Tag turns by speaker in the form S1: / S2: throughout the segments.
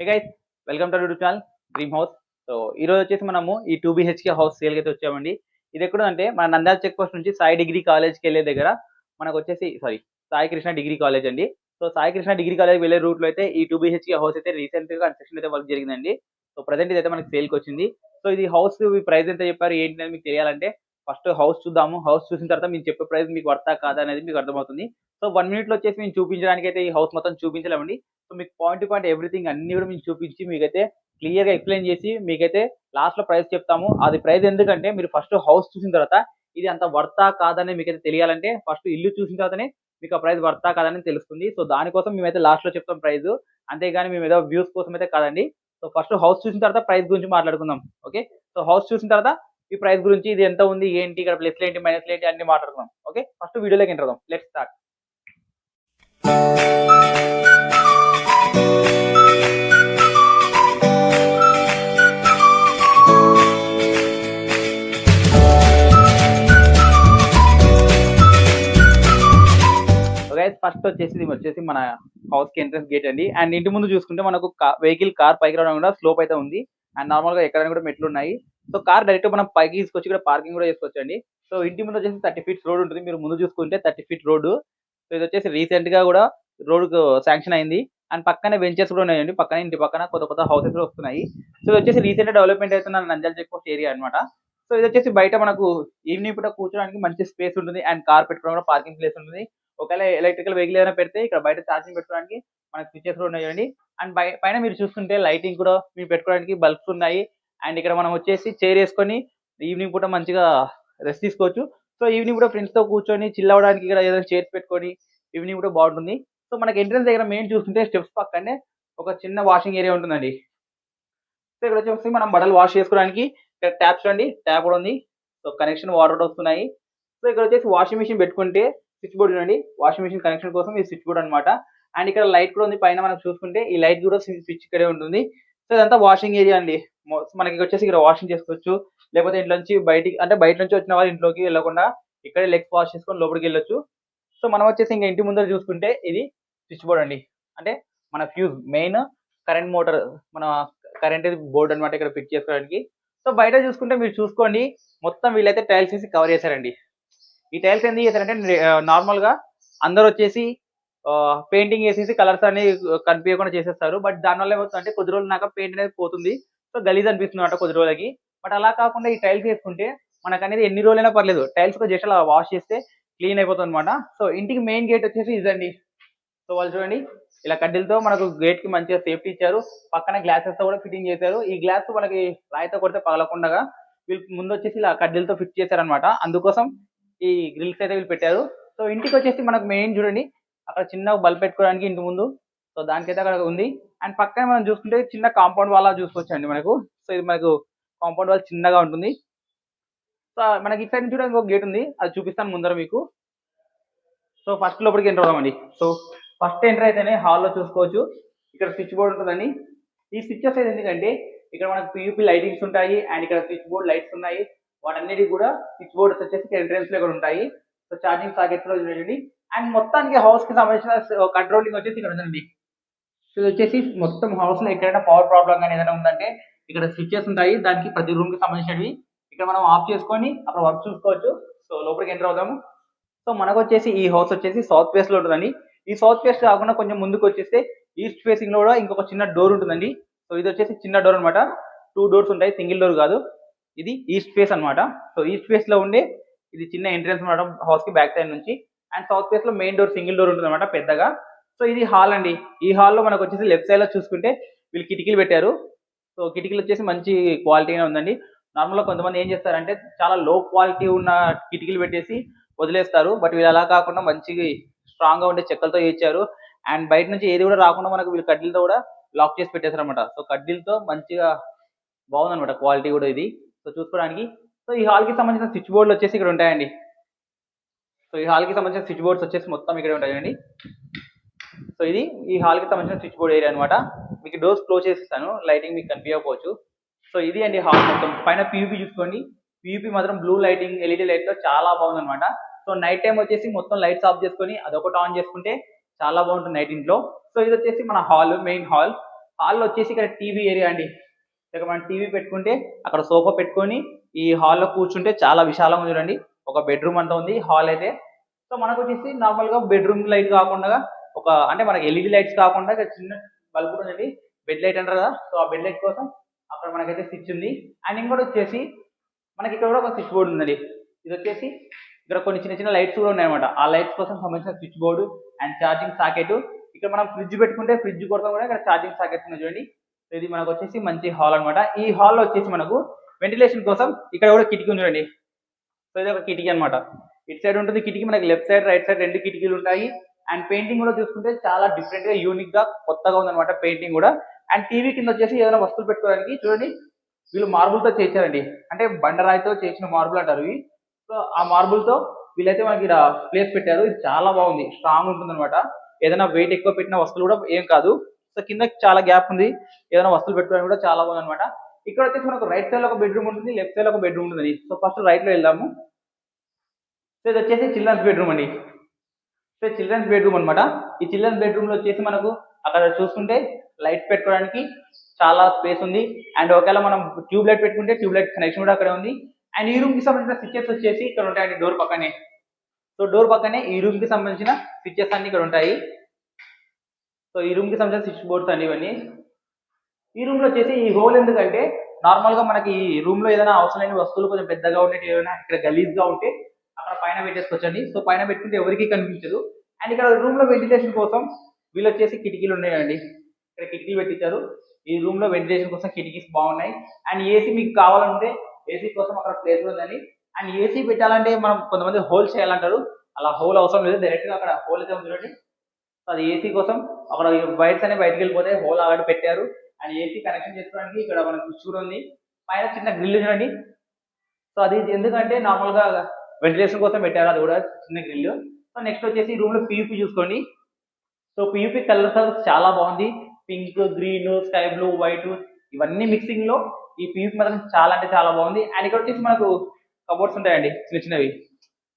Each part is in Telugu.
S1: Hey guys welcome to YouTube channel dream house so ఈ రోజు వచ్చేసి మనము ఈ టూ బిహెచ్కే హౌస్ సేల్ అయితే వచ్చామండి. ఇది ఎక్కడంటే మన నంద్యాల చెక్ పోస్ట్ నుంచి సాయి డిగ్రీ కాలేజ్కి వెళ్ళే దగ్గర మనకు వచ్చేసి sorry Sai Krishna degree college అండి. So Sai Krishna degree college వెళ్ళే రూట్లో అయితే ఈ టూ బిహెచ్కే హౌస్ అయితే రీసెంట్గా కన్స్ట్రక్షన్ అయితే వర్క్ జరిగిందండి. సో ప్రజెంట్ ఇదైతే మనకి సేల్కి వచ్చింది. సో ఇది హౌస్ ప్రైస్ ఎంత చెప్పారు ఏంటి అనేది మీకు తెలియాలంటే ఫస్ట్ హౌస్ చూద్దాము. హౌస్ చూసిన తర్వాత మీరు చెప్పే ప్రైస్ మీకు వర్తా కాదా అనేది మీకు అర్థమవుతుంది. సో వన్ మినిట్లో వచ్చేసి మేము చూపించడానికి అయితే ఈ హౌస్ మొత్తం చూపించలేమండి. సో మీకు పాయింట్ టు పాయింట్ ఎవ్రీథింగ్ అన్ని కూడా మేము చూపించి మీకైతే క్లియర్గా ఎక్స్ప్లెయిన్ చేసి మీకైతే లాస్ట్లో ప్రైస్ చెప్తాము. అది ప్రైస్ ఎందుకంటే మీరు ఫస్ట్ హౌస్ చూసిన తర్వాత ఇది అంత వర్తా కాదని మీకైతే తెలియాలంటే ఫస్ట్ ఇల్లు చూసిన తర్వాతనే మీకు ఆ ప్రైస్ వర్తా కాదని తెలుస్తుంది. సో దానికోసం మేమైతే లాస్ట్లో చెప్తాం ప్రైస్. అంతేగాని మేము ఏదో వ్యూస్ కోసం అయితే కాదండి. సో ఫస్ట్ హౌస్ చూసిన తర్వాత ప్రైస్ గురించి మాట్లాడుకుందాం. ఓకే? సో హౌస్ చూసిన తర్వాత ఈ ప్రైస్ గురించి ఇది ఎంత ఉంది ఏంటి ఇక్కడ ప్లస్ ఏంటి మైనస్లు ఏంటి అన్ని మాట్లాడుకుందాం. ఓకే ఫస్ట్ వీడియోలోకి ఎంటర్ అవుదాం. లెట్ స్టార్ట్ ఫస్ట్ వచ్చేసి ఇది వచ్చేసి మన హౌస్కి ఎంట్రన్స్ గేట్ అండి. అండ్ ఇంటి ముందు చూసుకుంటే మనకు వెహికల్ కార్ పైకి రావడం కూడా స్లోప్ అయితే ఉంది. అండ్ నార్మల్గా ఎక్కడైనా కూడా మెట్లు ఉన్నాయి. సో కార్ డైరెక్ట్ మనం పైకి తీసుకొచ్చి కూడా పార్కింగ్ కూడా చేసుకోవచ్చు అండి సో ఇంటి ముందు వచ్చేసి థర్టీ ఫీట్స్ రోడ్ ఉంటుంది. మీరు ముందు చూసుకుంటే థర్టీ ఫీట్ రోడ్డు సో ఇది వచ్చేసి రీసెంట్గా కూడా రోడ్కు శాంక్షన్ అయింది. అండ్ పక్కనే వెంచర్స్ కూడా ఉన్నాయండి. పక్కన ఇంటి పక్కన కొత్త కొత్త హౌసెస్ కూడా వస్తున్నాయి. సో ఇది వచ్చేసి రీసెంట్ డెవలప్మెంట్ అవుతున్న నంజల్ చెక్ పోస్ట్ ఏరియా అనమాట సో ఇది వచ్చేసి బయట మనకు ఈవినింగ్ పూట కూర్చోడానికి మంచి స్పేస్ ఉంటుంది. అండ్ కార్ పెట్టుకోవడం కూడా పార్కింగ్ ప్లేస్ ఉంటుంది. ఒకవేళ ఎలక్ట్రికల్ వెహికల్ ఏదైనా పెడితే ఇక్కడ బయట ఛార్జింగ్ పెట్టుకోవడానికి మనకి స్విచ్చెస్ కూడా ఉన్నాయండి. అండ్ పైన మీరు చూసుకుంటే లైటింగ్ కూడా మీరు పెట్టుకోవడానికి బల్బ్స్ ఉన్నాయి. అండ్ ఇక్కడ మనం వచ్చేసి చైర్ వేసుకొని ఈవినింగ్ పూట మంచిగా రెస్ట్ తీసుకోవచ్చు. సో ఈవినింగ్ కూడా ఫ్రెండ్స్తో కూర్చొని చిల్ అవ్వడానికి ఇక్కడ ఏదైనా చైర్స్ పెట్టుకొని ఈవినింగ్ కూడా బాగుంటుంది. సో మనకి ఎంట్రన్స్ దగ్గర మెయిన్ చూసుకుంటే స్టెప్స్ పక్కనే ఒక చిన్న వాషింగ్ ఏరియా ఉంటుందండి. సో ఇక్కడ వచ్చేసి మనం బట్టలు వాష్ చేసుకోవడానికి ఇక్కడ ట్యాప్ అండి ట్యాప్ కూడా ఉంది. సో కనెక్షన్ వాటర్ వస్తున్నాయి. సో ఇక్కడ వచ్చేసి వాషింగ్ మిషన్ పెట్టుకుంటే స్విచ్ బోర్డ్ ఉందండి వాషింగ్ మిషన్ కనెక్షన్ కోసం ఈ స్విచ్ బోర్డ్ అనమాట అండ్ ఇక్కడ లైట్ కూడా ఉంది. పైన మనం చూసుకుంటే ఈ లైట్ కూడా స్విచ్ ఇక్కడే ఉంటుంది. సో ఇదంతా వాషింగ్ ఏరియా అండి. మనకి వచ్చేసి ఇక్కడ వాషింగ్ చేసుకోవచ్చు. లేకపోతే ఇంట్లో నుంచి బయటికి అంటే బయట నుంచి వచ్చిన వాళ్ళు ఇంట్లోకి వెళ్ళకుండా ఇక్కడే లెగ్స్ వాష్ చేసుకొని లోపలికి వెళ్ళొచ్చు. సో మనం వచ్చేసి ఇంకా ఇంటి ముందర చూసుకుంటే ఇది స్విచ్ బోర్డ్ అండి. అంటే మన ఫ్యూజ్ మెయిన్ కరెంట్ మోటార్ మన కరెంట్ బోర్డ్ అన్నమాట ఇక్కడ ఫిట్ చేసుకోవడానికి. సో బయట చూసుకుంటే మీరు చూసుకోండి మొత్తం వీళ్ళైతే టైల్స్ వేసి కవర్ చేశారండి. ఈ టైల్స్ ఎందుకు చేశారంటే నార్మల్గా అందరు వచ్చేసి పెయింటింగ్ వేసేసి కలర్స్ అన్ని కనిపించకుండా చేసేస్తారు. బట్ దానివల్ల ఏమవుతుందంటే కొద్ది రోజులు నాక పెయింట్ అనేది పోతుంది. సో గలీజ్ అనిపిస్తుంది అనమాట కొద్ది రోజులకి. బట్ అలా కాకుండా ఈ టైల్స్ వేసుకుంటే మనకు అనేది ఎన్ని రోజులైనా పర్లేదు. టైల్స్ జస్ట్ అలా వాష్ చేస్తే క్లీన్ అయిపోతుంది అనమాట సో ఇంటికి మెయిన్ గేట్ వచ్చేసి ఇదండి. సో వాళ్ళు చూడండి ఇలా కడ్డీలతో మనకు గేట్కి మంచిగా సేఫ్టీ ఇచ్చారు. పక్కన గ్లాసెస్తో కూడా ఫిట్టింగ్ చేశారు. ఈ గ్లాస్ మనకి రాయితో కొడితే పగలకుండా వీళ్ళు ముందు వచ్చేసి ఇలా కడ్డీలతో ఫిట్ చేశారనమాట అందుకోసం ఈ గ్రిల్స్ అయితే వీళ్ళు పెట్టారు. సో ఇంటికి వచ్చేసి మనకు మెయిన్ చూడండి అక్కడ చిన్న బల్బ్ పెట్టుకోవడానికి ఇంటి ముందు సో దానికైతే అక్కడ ఉంది. అండ్ పక్కన మనం చూసుకుంటే చిన్న కాంపౌండ్ వాళ్ళ చూసుకోవచ్చు అండి మనకు. సో ఇది మనకు కాంపౌండ్ వాల్ చిన్నగా ఉంటుంది. సో మనకి ఇటు సైడ్ నుంచి కూడా ఇంకో గేట్ ఉంది. అది చూపిస్తాను ముందర మీకు. సో ఫస్ట్ లోపలికి ఎంటర్ అవుదామండి. సో ఫస్ట్ ఎంటర్ అయితేనే హాల్లో చూసుకోవచ్చు. ఇక్కడ స్విచ్ బోర్డ్ ఉంటుందండి. ఈ స్విచ్ అయితే ఎందుకంటే ఇక్కడ మనకు పియూపీ లైటింగ్స్ ఉంటాయి. అండ్ ఇక్కడ స్విచ్ బోర్డ్ లైట్స్ ఉన్నాయి. వాటన్నిటికి కూడా స్విచ్ బోర్డ్స్ వచ్చేసి ఎంట్రెన్స్లో కూడా ఉంటాయి. సో ఛార్జింగ్ సాకెట్స్లో చూడండి. అండ్ మొత్తానికి హౌస్కి సంబంధించిన కంట్రోలింగ్ వచ్చేసి ఇక్కడ ఉందండి. ఇది వచ్చేసి మొత్తం హౌస్లో ఎక్కడైనా పవర్ ప్రాబ్లం కానీ ఏదైనా ఉందంటే ఇక్కడ స్విచ్చెస్ ఉంటాయి. దానికి ప్రతి రూమ్కి సంబంధించినవి ఇక్కడ మనం ఆఫ్ చేసుకొని అక్కడ వర్క్ చూసుకోవచ్చు. సో లోపలికి ఎంటర్ అవుదాము. సో మనకు వచ్చేసి ఈ హౌస్ వచ్చేసి సౌత్ ఫేస్లో ఉంటుందండి. ఈ సౌత్ ఫేస్ కాకుండా కొంచెం ముందుకు వచ్చేస్తే ఈస్ట్ ఫేసింగ్లో కూడా ఇంకొక చిన్న డోర్ ఉంటుందండి. సో ఇది వచ్చేసి చిన్న డోర్ అన్నమాట. టూ డోర్స్ ఉంటాయి. సింగిల్ డోర్ కాదు. ఇది ఈస్ట్ ఫేస్ అన్నమాట. సో ఈస్ట్ ఫేస్లో ఉండే ఇది చిన్న ఎంట్రన్స్ అనమాట హౌస్కి బ్యాక్ సైడ్ నుంచి. అండ్ సౌత్ ఫేస్లో మెయిన్ డోర్ సింగిల్ డోర్ ఉంటుంది అనమాట పెద్దగా. సో ఇది హాల్ అండి. ఈ హాల్లో మనకు వచ్చేసి లెఫ్ట్ సైడ్లో చూసుకుంటే వీళ్ళు కిటికీలు పెట్టారు. సో కిటికీలు వచ్చేసి మంచి క్వాలిటీగా ఉందండి. నార్మల్గా కొంతమంది ఏం చేస్తారంటే చాలా లో క్వాలిటీ ఉన్న కిటికీలు పెట్టేసి వదిలేస్తారు. బట్ వీళ్ళు అలా కాకుండా మంచి స్ట్రాంగ్గా ఉండే చెక్కలతో ఇచ్చారు అండ్ బయట నుంచి ఏది కూడా రాకుండా మనకు వీళ్ళు కడ్డీలతో కూడా లాక్ చేసి పెట్టేశారు అనమాట సో కడ్డీలతో మంచిగా బాగుందనమాట క్వాలిటీ కూడా ఇది. సో చూసుకోవడానికి. సో ఈ హాల్కి సంబంధించిన స్విచ్ బోర్డులు వచ్చేసి ఇక్కడ ఉంటాయండి. సో ఈ హాల్కి సంబంధించిన స్విచ్ బోర్డ్స్ వచ్చేసి మొత్తం ఇక్కడ ఉంటాయండి. సో ఇది ఈ హాల్కి సంబంధించిన స్విచ్ బోర్డ్ ఏరియా అనమాట మీకు డోర్స్ క్లోజ్ చేసిస్తాను. లైటింగ్ మీకు కనిపించకపోవచ్చు. సో ఇది అండి హాల్ మొత్తం. పైన పీయూపీ చూసుకోండి. పీయూపీ మాత్రం బ్లూ లైటింగ్ ఎల్ఈడి లైట్తో చాలా బాగుందనమాట సో నైట్ టైం వచ్చేసి మొత్తం లైట్స్ ఆఫ్ చేసుకొని అదొకటి ఆన్ చేసుకుంటే చాలా బాగుంటుంది నైట్ ఇంట్లో. సో ఇది వచ్చేసి మన హాల్ మెయిన్ హాల్. హాల్లో వచ్చేసి ఇక్కడ టీవీ ఏరియా అండి. ఇక్కడ మనం టీవీ పెట్టుకుంటే అక్కడ సోఫా పెట్టుకొని ఈ హాల్లో కూర్చుంటే చాలా విశాలంగా ఉంది చూడండి. ఒక బెడ్రూమ్ అంతా ఉంది హాల్ అయితే. సో మనకు వచ్చేసి నార్మల్గా బెడ్రూమ్ లైట్ కాకుండా ఒక అంటే మనకి ఎల్ఈడి లైట్స్ కాకుండా చిన్న బల్బ్ కూడా బెడ్ లైట్ అంటారు కదా సో ఆ బెడ్ లైట్ కోసం అక్కడ మనకైతే స్విచ్ ఉంది. అండ్ ఇంకోటి వచ్చేసి మనకి ఇక్కడ కూడా ఒక స్విచ్ బోర్డు ఉందండి. ఇది వచ్చేసి ఇక్కడ కొన్ని చిన్న చిన్న లైట్స్ కూడా ఉన్నాయన్నమాట. ఆ లైట్స్ కోసం సంబంధించిన switch board and charging socket ఇక్కడ మనం ఫ్రిడ్జ్ పెట్టుకుంటే ఫ్రిడ్జ్ కోసం కూడా ఇక్కడ ఛార్జింగ్ సాకెట్ ఉంది చూడండి. ఇది మనకు వచ్చేసి మంచి హాల్ అన్నమాట. ఈ హాల్లో వచ్చేసి మనకు వెంటిలేషన్ కోసం ఇక్కడ కూడా కిటికీ ఉంది చూడండి. సో ఇది ఒక కిటికీ అన్నమాట. ఇటు సైడ్ ఉంటుంది కిటికీ మనకి లెఫ్ట్ సైడ్ రైట్ సైడ్ రెండు కిటికీలు ఉంటాయి. అండ్ పెయింటింగ్ కూడా చూసుకుంటే చాలా డిఫరెంట్గా యూనిక్గా కొత్తగా ఉందన్నమాట పెయింటింగ్ కూడా. అండ్ టీవీ కింద వచ్చేసి ఏదైనా వస్తువులు పెట్టుకోవడానికి చూడండి వీళ్ళు మార్బుల్తో చేశారండి. అంటే బండరాయితో చేసిన మార్బుల్ అంటారు ఇవి. సో ఆ మార్బుల్తో వీళ్ళైతే మనకి ఇక్కడ ప్లేస్ పెట్టారు. ఇది చాలా బాగుంది. స్ట్రాంగ్ ఉంటుంది అనమాట ఏదైనా వెయిట్ ఎక్కువ పెట్టిన వస్తువులు కూడా ఏం కాదు. సో కింద చాలా గ్యాప్ ఉంది. ఏదైనా వస్తువులు పెట్టుకోవడానికి కూడా చాలా బాగుంది అనమాట ఇక్కడ వచ్చేసి మనకు రైట్ సైడ్లో ఒక బెడ్రూమ్ ఉంటుంది లెఫ్ట్ సైడ్లో ఒక బెడ్రూమ్ ఉంటుంది సో ఫస్ట్ రైట్లో వెళ్దాము. సో ఇది వచ్చేసి చిల్డ్రన్స్ బెడ్రూమ్ అండి. సో చిల్డ్రన్స్ బెడ్రూమ్ అన్నమాట. ఈ చిల్డ్రన్స్ బెడ్రూమ్లో వచ్చేసి మనకు అక్కడ చూసుకుంటే లైట్స్ పెట్టుకోవడానికి చాలా స్పేస్ ఉంది. అండ్ ఒకవేళ మనం ట్యూబ్ లైట్ పెట్టుకుంటే ట్యూబ్ లైట్ కనెక్షన్ కూడా అక్కడే ఉంది. అండ్ ఈ రూమ్కి సంబంధించిన స్విచ్చెస్ వచ్చేసి ఇక్కడ ఉంటాయండి డోర్ పక్కనే. సో డోర్ పక్కనే ఈ రూమ్కి సంబంధించిన స్విచ్చెస్ అన్ని ఇక్కడ ఉంటాయి. సో ఈ రూమ్కి సంబంధించిన స్విచ్ బోర్డ్స్ అన్ని ఇవన్నీ. ఈ రూమ్లో వచ్చేసి ఈ హోల్ ఎందుకంటే నార్మల్గా మనకి ఈ రూమ్లో ఏదైనా అవసరమైన వస్తువులు కొంచెం పెద్దగా ఉండేవి ఏమైనా ఇక్కడ గలీజ్గా ఉంటే అక్కడ పైన పెట్టేసుకొచ్చండి సో పైన పెట్టుకుంటే ఎవరికి కనిపించదు. అండ్ ఇక్కడ రూమ్లో వెంటిలేషన్ కోసం వీళ్ళు వచ్చేసి కిటికీలు ఉన్నాయండి. ఇక్కడ కిటికీలు పెట్టించారు. ఈ రూమ్లో వెంటిలేషన్ కోసం కిటికీస్ బాగున్నాయి. అండ్ ఏసీ మీకు కావాలంటే ఏసీ కోసం అక్కడ ప్లేస్ ఉందండి. అండ్ ఏసీ పెట్టాలంటే మనం కొంతమంది హోల్ చేయాలంటారు. అలా హోల్ అవసరం లేదు. డైరెక్ట్గా అక్కడ హోల్ అయితే ఉంది చూడండి సో అది ఏసీ కోసం అక్కడ వైర్స్ అనేవి బయటకు వెళ్ళిపోతే హోల్ ఆల్రెడీ పెట్టారు. అండ్ ఏసీ కనెక్షన్ చేసుకోవడానికి ఇక్కడ మనకు చూడండి పైన చిన్న గ్రిల్ చూడండి సో అది ఎందుకంటే నార్మల్గా వెంటిలేషన్ కోసం పెట్టారు అది కూడా చిన్న గ్రిల్ సో నెక్స్ట్ వచ్చేసి రూమ్లో పీయూపీ చూసుకోండి. సో పీయూపీ కలర్ కలర్స్ చాలా బాగుంది. Pink green sky blue white ఇవన్నీ మిక్సింగ్లో ఈ పీయూపీ మాత్రం చాలా అంటే చాలా బాగుంది. అండ్ ఇక్కడ వచ్చేసి మనకు కబోర్డ్స్ ఉంటాయండి చిన్న చిన్నవి.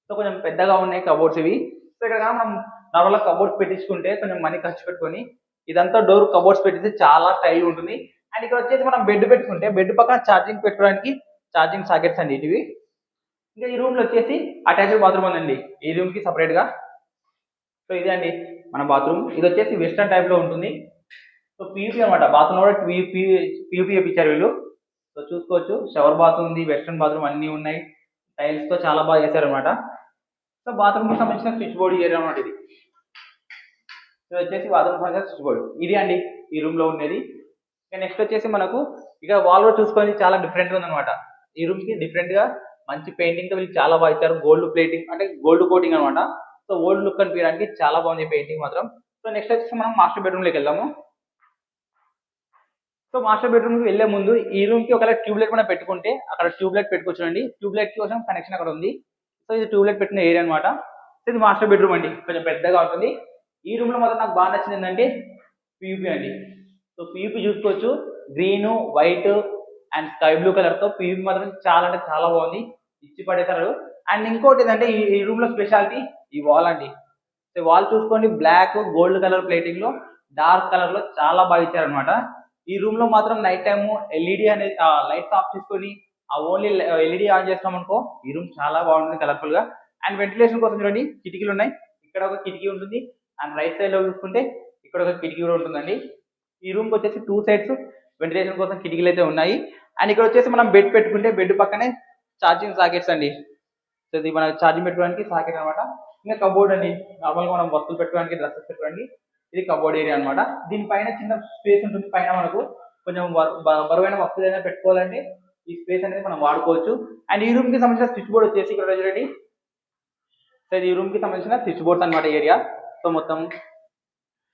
S1: సో కొంచెం పెద్దగా ఉన్నాయి కబోర్డ్స్ ఇవి. సో ఇక్కడ మనం నార్మల్ కబోర్డ్స్ పెట్టించుకుంటే కొంచెం మనీ ఖర్చు పెట్టుకొని ఇదంతా డోర్ కబోర్డ్స్ పెట్టిస్తే చాలా స్టైల్ ఉంటుంది. అండ్ ఇక్కడ వచ్చేసి మనం బెడ్ పెట్టుకుంటే బెడ్ పక్కన ఛార్జింగ్ పెట్టుకోవడానికి ఛార్జింగ్ సాకెట్స్ అండి ఇవి ఇంకా ఈ రూమ్లో వచ్చేసి అటాచ్డ్ బాత్రూమ్ ఉందండి. ఈ రూమ్కి సపరేట్గా. సో ఇదే అండి మన బాత్రూమ్ ఇది వచ్చేసి వెస్టర్న్ టైప్లో ఉంటుంది. సో పీయూపీ అనమాట బాత్రూమ్ కూడా పీయూపీ చెప్పించారు వీళ్ళు. సో చూసుకోవచ్చు. షవర్ బాత్రూమ్ ఉంది వెస్టర్న్ బాత్రూమ్ అన్ని ఉన్నాయి. టైల్స్తో చాలా బాగా చేశారు అనమాట సో బాత్రూమ్కి సంబంధించిన స్విచ్ బోర్డ్ ఏరియా అనమాట ఇది. సో వచ్చేసి బాత్రూమ్ సంబంధించిన స్విచ్ బోర్డ్ ఇది అండి ఈ రూమ్లో ఉండేది. ఇక నెక్స్ట్ వచ్చేసి మనకు ఇక వాల్ కూడా చూసుకొని చాలా డిఫరెంట్గా ఉందన్నమాట. ఈ రూమ్కి డిఫరెంట్గా మంచి పెయింటింగ్తో వీళ్ళు చాలా బాగా ఇచ్చారు. గోల్డ్ ప్లేటింగ్ అంటే గోల్డ్ కోటింగ్ అనమాట సో ఓల్డ్ లుక్ అనిపించడానికి చాలా బాగుంది పెయింటింగ్ మాత్రం. సో నెక్స్ట్ వచ్చేసి మనం మాస్టర్ బెడ్రూమ్లోకి వెళ్దాము. సో మాస్టర్ బెడ్రూమ్కి వెళ్ళే ముందు ఈ రూమ్కి ఒకవేళ ట్యూబ్ లైట్ మనం పెట్టుకుంటే అక్కడ tube light tube light tube light కోసం కనెక్షన్ అక్కడ ఉంది. సో ఇది ట్యూబ్ లైట్ పెట్టిన ఏరియా అనమాట ఇది మాస్టర్ బెడ్రూమ్ అండి. కొంచెం పెద్దగా ఉంటుంది. ఈ రూమ్లో మాత్రం నాకు బాగా నచ్చింది ఏంటంటే పియూపీ అండి. సో పియూపీ చూసుకోవచ్చు. Green white and sky blue కలర్తో పియూపీ మాత్రం చాలా అంటే చాలా బాగుంది. ఇచ్చి పడేశారు. అండ్ ఇంకోటి ఏంటంటే ఈ రూమ్లో స్పెషాలిటీ ఈ వాల్ అండి. సో వాల్ చూసుకోండి. బ్లాక్ గోల్డ్ కలర్ ప్లేటింగ్లో డార్క్ కలర్లో చాలా బాగా ఇచ్చారనమాట ఈ రూమ్లో మాత్రం నైట్ టైమ్ ఎల్ఈడి అనేది లైట్స్ ఆఫ్ చేసుకొని ఆ ఓన్లీ ఎల్ఈడి ఆన్ చేస్తాం అనుకో ఈ రూమ్ చాలా బాగుంటుంది కలర్ఫుల్గా. అండ్ వెంటిలేషన్ కోసం చూడండి. కిటికీలు ఉన్నాయి. ఇక్కడ ఒక కిటికీ ఉంటుంది. అండ్ రైట్ సైడ్లో చూసుకుంటే ఇక్కడ ఒక కిటికీ కూడా ఉంటుందండి. ఈ రూమ్ వచ్చేసి టూ సైడ్స్ వెంటిలేషన్ కోసం కిటికీలు అయితే ఉన్నాయి. అండ్ ఇక్కడ వచ్చేసి మనం బెడ్ పెట్టుకుంటే బెడ్ పక్కనే ఛార్జింగ్ సాకెట్స్ అండి. సో ఇది మన ఛార్జింగ్ పెట్టుకోవడానికి సాకెట్ అనమాట ఇంకా కబోర్డ్ అండి. నార్మల్గా మనం వస్తువులు పెట్టుకోవడానికి డ్రెస్సెస్ పెట్టుకోవడానికి ఇది కబోర్డ్ ఏరియా అన్నమాట. దీనిపైన చిన్న స్పేస్ ఉంటుంది. పైన మనకు కొంచెం బరువైన వస్తువులు అయినా పెట్టుకోవాలంటే ఈ స్పేస్ అనేది మనం వాడుకోవచ్చు. అండ్ ఈ రూమ్కి సంబంధించిన స్విచ్ బోర్డ్ వచ్చేసి ఇక్కడ చూడండి. సో ఈ రూమ్కి సంబంధించిన స్విచ్ బోర్డ్స్ అన్నమాట ఏరియా సో మొత్తం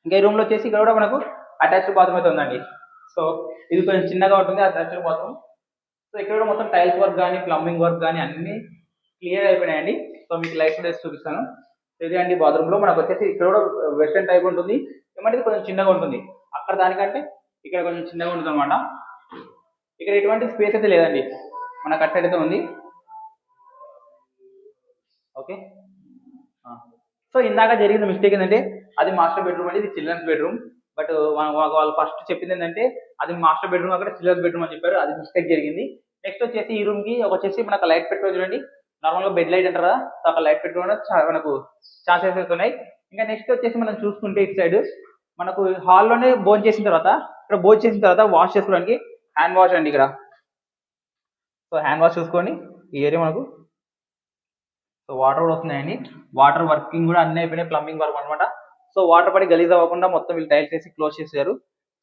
S1: ఇంకా ఈ రూమ్లో వచ్చేసి ఇక్కడ కూడా మనకు అటాచ్డ్ బాత్రూమ్ అయితే ఉందండి. సో ఇది కొంచెం చిన్నగా ఉంటుంది అటాచ్డ్ బాత్రూమ్ సో ఇక్కడ కూడా మొత్తం టైల్స్ వర్క్ కానీ ప్లంబింగ్ వర్క్ కానీ అన్ని క్లియర్ అయిపోయినాయండి. సో మీకు లైఫ్ డేస్ చూపిస్తాను. ఇది అండి బాత్రూమ్లో మనకు వచ్చేసి ఇక్కడ కూడా వెస్టర్న్ టైప్ ఉంటుంది. ఏమంటే కొంచెం చిన్నగా ఉంటుంది. అక్కడ దానికంటే ఇక్కడ కొంచెం చిన్నగా ఉంటుంది అనమాట ఇక్కడ ఎటువంటి స్పేస్ అయితే లేదండి. మనకు కట్ సైడ్ అయితే ఉంది. ఓకే. సో ఇందాక జరిగిన మిస్టేక్ ఏంటంటే అది మాస్టర్ బెడ్రూమ్ అండి ఇది చిల్డ్రన్స్ బెడ్రూమ్. బట్ వాళ్ళు ఫస్ట్ చెప్పింది ఏంటంటే అది మాస్టర్ బెడ్రూమ్ అక్కడ చిల్డ్రన్స్ బెడ్రూమ్ అని చెప్పారు. అది మిస్టేక్ జరిగింది. నెక్స్ట్ వచ్చేసి ఈ రూమ్కి ఒక వచ్చేసి మనకు లైట్ పెట్టుకో చూడండి. నార్మల్గా బెడ్ లైట్ అంటారు కదా సో అక్కడ లైట్ పెట్టుకోవడం మనకు ఛాన్సెస్ ఉన్నాయి ఇంకా నెక్స్ట్ వచ్చేసి మనం చూసుకుంటే ఇటు సైడ్ మనకు హాల్లోనే భోజనం చేసిన తర్వాత ఇక్కడ భోజనం చేసిన తర్వాత వాష్ చేసుకోవడానికి హ్యాండ్ వాష్ అండి ఇక్కడ. సో హ్యాండ్ వాష్ చూసుకోండి. ఈ ఏరియా మనకు సో వాటర్ కూడా వస్తున్నాయండి. వాటర్ వర్కింగ్ కూడా అన్ని అయిపోయినాయి ప్లంబింగ్ వర్క్ అనమాట సో వాటర్ పడి గలీజ్ అవ్వకుండా మొత్తం వీళ్ళు టైల్స్ వేసి క్లోజ్ చేశారు.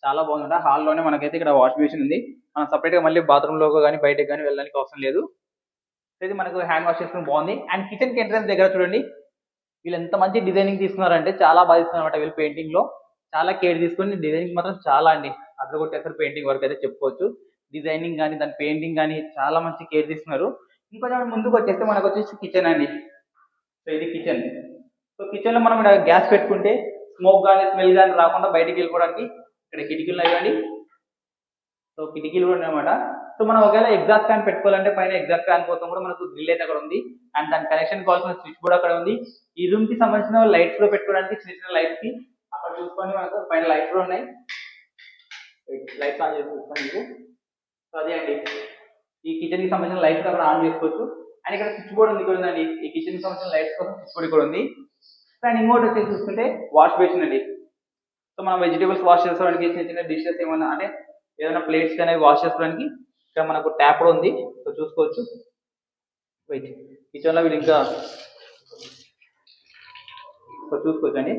S1: చాలా బాగుందంట. హాల్లోనే మనకైతే ఇక్కడ వాష్ బేసిన్ ఉంది. మనం సపరేట్గా గా మళ్ళీ బాత్రూమ్లోకి కానీ బయటకు కానీ వెళ్ళడానికి అవసరం లేదు. సో ఇది మనకు హ్యాండ్ వాష్ చేసుకుని బాగుంది. అండ్ కిచెన్కి ఎంట్రన్స్ దగ్గర చూడండి. వీళ్ళు ఎంత మంచి డిజైనింగ్ తీసుకున్నారంటే చాలా బాగా ఇస్తున్నారు అనమాట వీళ్ళు పెయింటింగ్లో. చాలా కేర్ తీసుకుని డిజైనింగ్ మాత్రం చాలా అండి. అక్కడ పెయింటింగ్ వర్క్ అయితే చెప్పుకోవచ్చు. డిజైనింగ్ కానీ దాని పెయింటింగ్ కానీ చాలా మంచి కేర్ తీసుకున్నారు. ఇంకొంచెం ముందుకు వచ్చేస్తే మనకు వచ్చేసి కిచెన్ అండి. సో ఇది కిచెన్ సో కిచెన్లో మనం ఇక్కడ గ్యాస్ పెట్టుకుంటే స్మోక్ కానీ స్మెల్ కానీ రాకుండా బయటికి వెళ్ళిపోవడానికి ఇక్కడ కిటికీలు అయ్యండి సో కిటికీలు కూడా ఉన్నాయన్నమాట సో మనం ఒకవేళ ఎగ్జాస్ట్ ఫ్యాన్ పెట్టుకోవాలంటే పైన ఎగ్జాస్ట్ ఫ్యాన్ కోసం కూడా మనకు గ్రిల్ అయితే అక్కడ ఉంది. అండ్ దాని కనెక్షన్ కావాల్సిన స్విచ్ బోర్డ్ అక్కడ ఉంది. ఈ రూమ్కి సంబంధించిన లైట్స్ కూడా పెట్టుకోవడానికి చిన్న చిన్న లైట్స్కి అక్కడ చూసుకొని మనకు పైన లైట్స్ కూడా ఉన్నాయి. లైట్స్ ఆన్ చేసి చూస్తాను మీకు. సో అదే అండి. ఈ కిచెన్కి సంబంధించిన లైట్స్ అక్కడ ఆన్ చేసుకోవచ్చు. అండ్ ఇక్కడ స్విచ్ బోర్డ్ ఉంది కూడా ఉందండి ఈ కిచెన్ సంవత్సరం సంబంధించిన లైట్స్ కోసం స్విచ్ బోర్డ్ కూడా ఉంది. అండ్ ఇంకోటి వచ్చేసి చూసుకుంటే వాష్ బేసిన్ అండి. సో మనం వెజిటేబుల్స్ వాష్ చేసుకోవడానికి చిన్న చిన్న డిషెస్ ఏమన్నా అంటే ఏదైనా ప్లేట్స్ అనేవి వాష్ చేసుకోవడానికి ఇక్కడ మనకు ట్యాప్ కూడా ఉంది. సో చూసుకోవచ్చు. వెయిట్ కిచెన్లో వీళ్ళు ఇంకా సో చూసుకోవచ్చు అండి.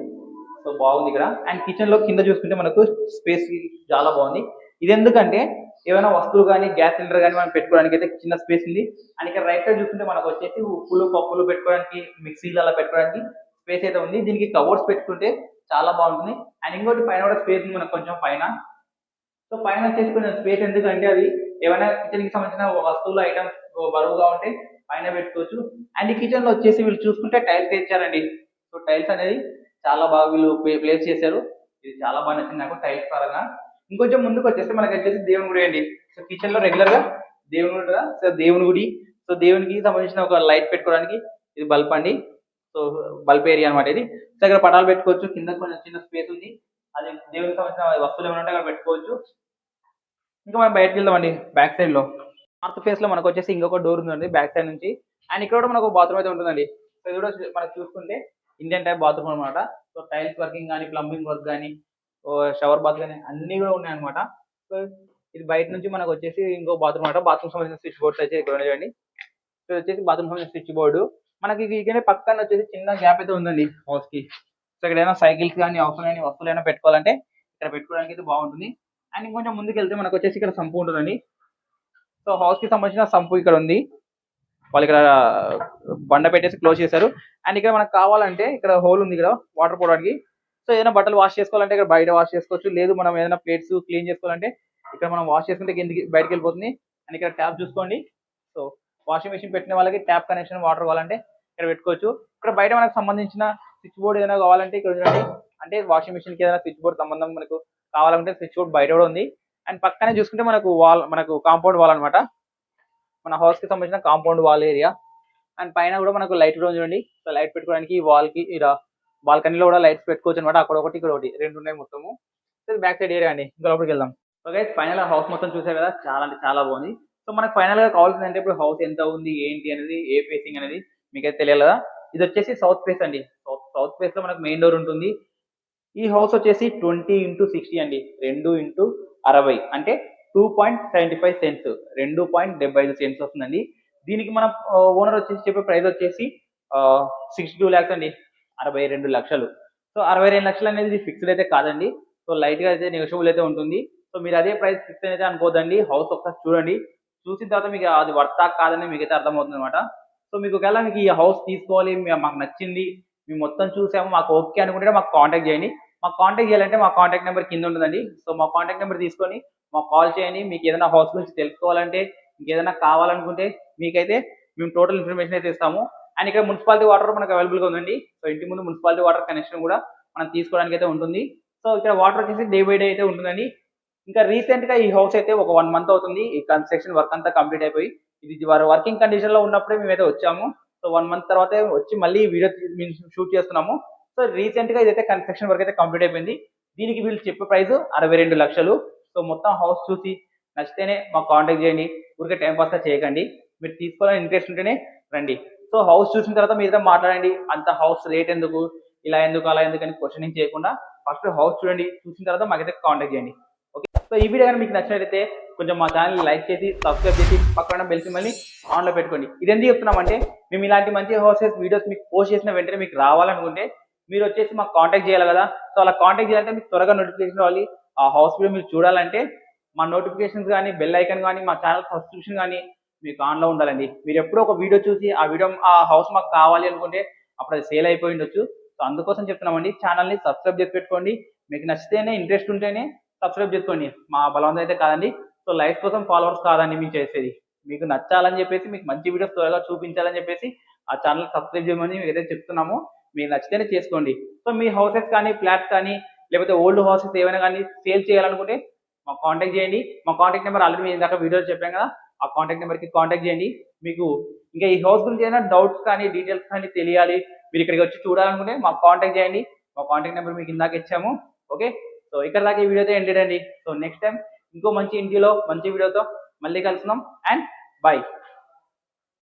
S1: సో బాగుంది ఇక్కడ. అండ్ కిచెన్లో కింద చూసుకుంటే మనకు స్పేస్ చాలా బాగుంది. ఇది ఎందుకంటే ఏమైనా వస్తువులు కానీ గ్యాస్ సిలిండర్ కానీ మనం పెట్టుకోవడానికి అయితే చిన్న స్పేస్ ఉంది. అండ్ ఇక్కడ రైట్ సైడ్ చూసుకుంటే మనకు వచ్చేసి ఉప్పులు పప్పులు పెట్టుకోవడానికి మిక్సీలు అలా పెట్టుకోవడానికి స్పేస్ అయితే ఉంది. దీనికి కవర్స్ పెట్టుకుంటే చాలా బాగుంటుంది. అండ్ ఇంకోటి పైన కూడా స్పేస్ ఉంది మనకు కొంచెం పైన. సో పైన వచ్చేసి కొంచెం స్పేస్ ఎందుకంటే అది ఏమైనా కిచెన్కి సంబంధించిన వస్తువులు ఐటమ్స్ బరువుగా ఉంటే పైన పెట్టుకోవచ్చు. అండ్ ఈ కిచెన్లో వచ్చేసి వీళ్ళు చూసుకుంటే టైల్స్ తెచ్చారండి. సో టైల్స్ అనేది చాలా బాగా వీళ్ళు ప్లేస్ చేశారు. ఇది చాలా బాగా నచ్చింది నాకు టైల్స్ పరంగా. ఇంకొంచెం ముందుకు వచ్చేస్తే మనకి వచ్చేసి దేవుని గుడి అండి. సో కిచెన్లో రెగ్యులర్గా దేవుని గుడి కదా, సో దేవుని గుడి. సో దేవునికి సంబంధించిన ఒక లైట్ పెట్టుకోవడానికి ఇది బల్బ్ అండి. సో బల్బ్ ఏరియా అనమాట ఇది. సో ఇక్కడ పటాలు పెట్టుకోవచ్చు. కింద కొంచెం చిన్న స్పేస్ ఉంది. అది దేవునికి సంబంధించిన వస్తువులు ఏమైనా ఉంటే అక్కడ పెట్టుకోవచ్చు. ఇంకా మనం బయటకు వెళ్దామండి బ్యాక్ సైడ్లో. నార్త్ ఫేస్లో మనకు వచ్చేసి ఇంకొక డోర్ ఉందండి బ్యాక్ సైడ్ నుంచి. అండ్ ఇక్కడ కూడా మనకు బాత్రూమ్ అయితే ఉంటుందండి. సో ఇది కూడా మనకు చూసుకుంటే ఇండియన్ టైప్ బాత్రూమ్ అనమాట సో టైల్స్ వర్కింగ్ కానీ ప్లంబింగ్ వర్క్ కానీ షవర్ బాత్ కానీ అన్ని కూడా ఉన్నాయి అనమాట సో ఇది బయట నుంచి మనకు వచ్చేసి ఇంకో బాత్రూమ్ అనమాట బాత్రూమ్ సంబంధించిన స్విచ్ బోర్డ్స్ అయితే ఇక్కడ ఉన్నాయండి చూడండి. ఇది వచ్చేసి బాత్రూమ్ సంబంధించిన స్విచ్ బోర్డు. మనకి ఇక్కడ పక్కన వచ్చేసి చిన్న గ్యాప్ అయితే ఉందండి హౌస్కి. సో ఇక్కడ ఏదైనా సైకిల్స్ కానీ అవసరమైన వస్తువులు అయినా పెట్టుకోవాలంటే ఇక్కడ పెట్టుకోవడానికి అయితే బాగుంటుంది. అండ్ ఇంకొంచెం ముందుకు వెళ్తే మనకు వచ్చేసి ఇక్కడ సంపు ఉంటుందండి. సో హౌస్కి సంబంధించిన సంపు ఇక్కడ ఉంది. వాళ్ళు ఇక్కడ బండ పెట్టేసి క్లోజ్ చేశారు. అండ్ ఇక్కడ మనకు కావాలంటే ఇక్కడ హోల్ ఉంది ఇక్కడ వాటర్ పోవడానికి. సో ఏదైనా బట్టలు వాష్ చేసుకోవాలంటే ఇక్కడ బయట వాష్ చేసుకోవచ్చు. లేదు మనం ఏదైనా ప్లేట్స్ క్లీన్ చేసుకోవాలంటే ఇక్కడ మనం వాష్ చేసుకుంటే కిందకి బయటకి వెళ్ళిపోతుంది. అండ్ ఇక్కడ ట్యాప్ చూసుకోండి. సో వాషింగ్ మెషిన్ పెట్టిన వాళ్ళకి ట్యాప్ కనెక్షన్ వాటర్ కావాలంటే ఇక్కడ పెట్టుకోవచ్చు. ఇక్కడ బయట మనకు సంబంధించిన స్విచ్ బోర్డ్ ఏదైనా కావాలంటే ఇక్కడ చూడండి. అంటే వాషింగ్ మెషిన్కి ఏదైనా స్విచ్ బోర్డ్ సంబంధం మనకు కావాలంటే స్విచ్ బోర్డ్ బయట కూడా ఉంది. అండ్ పక్కనే చూసుకుంటే మనకు వాల్ మనకు కాంపౌండ్ వాల్ అన్నమాట. మన హౌస్కి సంబంధించిన కాంపౌండ్ వాల్ ఏరియా అండ్ పైన కూడా మనకు లైట్ కూడా చూడండి. సో లైట్ పెట్టుకోవడానికి వాల్కి ఇలా బాల్కనీలో కూడా లైట్స్ పెట్టుకోవచ్చు అనమాట అక్కడ ఒకటి ఇక్కడ ఒకటి. రెండు ఉన్నాయి మొత్తము. బ్యాక్ సైడ్ ఏరియా అండి. ఇంకా లోపలికి వెళ్దాం. సో గైస్ ఫైనల్ హౌస్ మొత్తం చూసారు కదా? చాలా అంటే చాలా బాగుంది. సో మనకు ఫైనల్గా కావాల్సింది అంటే ఇప్పుడు హౌస్ ఎంత ఉంది ఏంటి అనేది ఏ ఫేసింగ్ అనేది మీకైతే తెలియాలి కదా? ఇది వచ్చేసి సౌత్ ఫేస్ అండి. సౌత్ సౌత్ ఫేస్లో మనకు మెయిన్ డోర్ ఉంటుంది. ఈ హౌస్ వచ్చేసి ట్వంటీ ఇంటూ సిక్స్టీ అండి. రెండు ఇంటూ అరవై. అంటే two point seventy five cents రెండు పాయింట్ డెబ్బై ఐదు సెంట్స్ వస్తుందండి. దీనికి మన uh, ఓనర్ వచ్చేసి చెప్పే ప్రైస్ వచ్చేసి సిక్స్టీ టూ ల్యాక్స్ అండి. అరవై రెండు లక్షలు. సో అరవై రెండు లక్షలు అనేది ఫిక్స్డ్ అయితే కాదండి. సో లైట్గా అయితే నెగోషియబుల్ అయితే ఉంటుంది. సో మీరు అదే ప్రైస్ ఫిక్స్ అయితే అనుకోదండి హౌస్ ఒకసారి చూడండి. చూసిన తర్వాత మీకు అది వర్తా కాదని మీకు అయితే అర్థమవుతుంది అనమాట సో మీకు ఒకవేళ మీకు ఈ హౌస్ తీసుకోవాలి మాకు నచ్చింది మేము మొత్తం చూసాము మాకు ఓకే అనుకుంటే మాకు కాంటాక్ట్ చేయండి. మాకు కాంటాక్ట్ చేయాలంటే మా కాంటాక్ట్ నెంబర్ కింద ఉంటుందండి. సో మా కాంటాక్ట్ నెంబర్ తీసుకొని మాకు కాల్ చేయండి. మీకు ఏదైనా హౌస్ గురించి తెలుసుకోవాలంటే మీకు ఏదైనా కావాలనుకుంటే మీకైతే మేము టోటల్ ఇన్ఫర్మేషన్ అయితే ఇస్తాము. అండ్ ఇక్కడ మున్సిపాలిటీ వాటర్ మనకు అవైలబుల్గా ఉందండి. సో ఇంటి ముందు మున్సిపాలిటీ వాటర్ కనెక్షన్ కూడా మనం తీసుకోవడానికి అయితే ఉంటుంది. సో ఇక్కడ వాటర్ వచ్చేసి డే బై డే అయితే ఉంటుందండి. ఇంకా రీసెంట్గా ఈ హౌస్ అయితే ఒక వన్ మంత్ అవుతుంది. ఈ కన్స్ట్రక్షన్ వర్క్ అంతా కంప్లీట్ అయిపోయి ఇది వారు వర్కింగ్ కండిషన్లో ఉన్నప్పుడే మేమైతే వచ్చాము. సో వన్ మంత్ తర్వాత వచ్చి మళ్ళీ వీడియో షూట్ చేస్తున్నాము. సో రీసెంట్గా ఇదైతే కన్స్ట్రక్షన్ వర్క్ అయితే కంప్లీట్ అయిపోయింది. దీనికి వీళ్ళు చెప్పే ప్రైస్ అరవై రెండు లక్షలు. సో మొత్తం హౌస్ చూసి నచ్చితేనే మాకు కాంటాక్ట్ చేయండి. ఊరికే టైం పాస్ చేయకండి. మీరు తీసుకోవాలని ఇంట్రెస్ట్ ఉంటేనే రండి. సో హౌస్ చూసిన తర్వాత మీతో మాట్లాడండి. అంత హౌస్ రేట్ ఎందుకు? ఇలా ఎందుకు అలా ఎందుకు అని క్వశ్చనింగ్ చేయకుండా ఫస్ట్ హౌస్ చూడండి. చూసిన తర్వాత మాకైతే కాంటాక్ట్ చేయండి. ఓకే సో ఈ వీడియో కానీ మీకు నచ్చినట్లయితే కొంచెం మా ఛానల్ లైక్ చేసి సబ్స్క్రైబ్ చేసి పక్కన బెల్ సింబల్ని ఆన్లో పెట్టుకోండి. ఇది ఎందుకు చెప్తున్నామంటే మేము ఇలాంటి మంచి హౌసెస్ వీడియోస్ మీకు పోస్ట్ చేసిన వెంటనే మీకు రావాలనుకుంటే మీరు వచ్చేసి మాకు కాంటాక్ట్ చేయాలి కదా. సో అలా కాంటాక్ట్ చేయాలంటే మీకు త్వరగా నోటిఫికేషన్ రావాలి. ఆ హౌస్ వీడియో మీరు చూడాలంటే మా నోటిఫికేషన్స్ కానీ బెల్ ఐకన్ కానీ మా ఛానల్ సబ్స్క్రిప్షన్ కానీ మీకు ఆన్లో ఉండాలండి. మీరు ఎప్పుడో ఒక వీడియో చూసి ఆ వీడియో ఆ హౌస్ మాకు కావాలి అనుకుంటే అప్పుడు అది సేల్ అయిపోయి ఉండొచ్చు. సో అందుకోసం చెప్తున్నామండి. ఛానల్ని సబ్స్క్రైబ్ చేసి పెట్టుకోండి. మీకు నచ్చితేనే ఇంట్రెస్ట్ ఉంటేనే సబ్స్క్రైబ్ చేసుకోండి. మా బలవంతం అయితే కాదండి. సో లైఫ్ కోసం ఫాలోవర్స్ కాదండి మేము చేసేది. మీకు నచ్చాలని చెప్పేసి మీకు మంచి వీడియోస్ త్వరగా చూపించాలని చెప్పేసి ఆ ఛానల్ సబ్స్క్రైబ్ చేయమని మేము ఏదైతే చెప్తున్నామో మీకు నచ్చితేనే చేసుకోండి. సో మీ హౌసెస్ కానీ ఫ్లాట్స్ కానీ లేకపోతే ఓల్డ్ హౌసెస్ ఏమైనా కానీ సేల్ చేయాలనుకుంటే మాకు కాంటాక్ట్ చేయండి. మా కాంటాక్ట్ నెంబర్ ఆల్రెడీ మేము ఇందాక వీడియోలో చెప్పాం కదా. ఆ కాంటాక్ట్ నెంబర్కి కాంటాక్ట్ చేయండి. మీకు ఇంకా ఈ హౌస్ గురించి ఏమైనా డౌట్స్ కానీ డీటెయిల్స్ కానీ తెలియాలి మీరు ఇక్కడికి వచ్చి చూడాలనుకుంటే మాకు కాంటాక్ట్ చేయండి. మా కాంటాక్ట్ నెంబర్ మీకు ఇందాక ఇచ్చాము. ఓకే సో ఇక్కడ దాకా ఈ వీడియోతో ఎండ్ అండి. సో నెక్స్ట్ టైం ఇంకో మంచి ఇంటిలో మంచి వీడియోతో మళ్ళీ కలుస్తున్నాం అండ్ బాయ్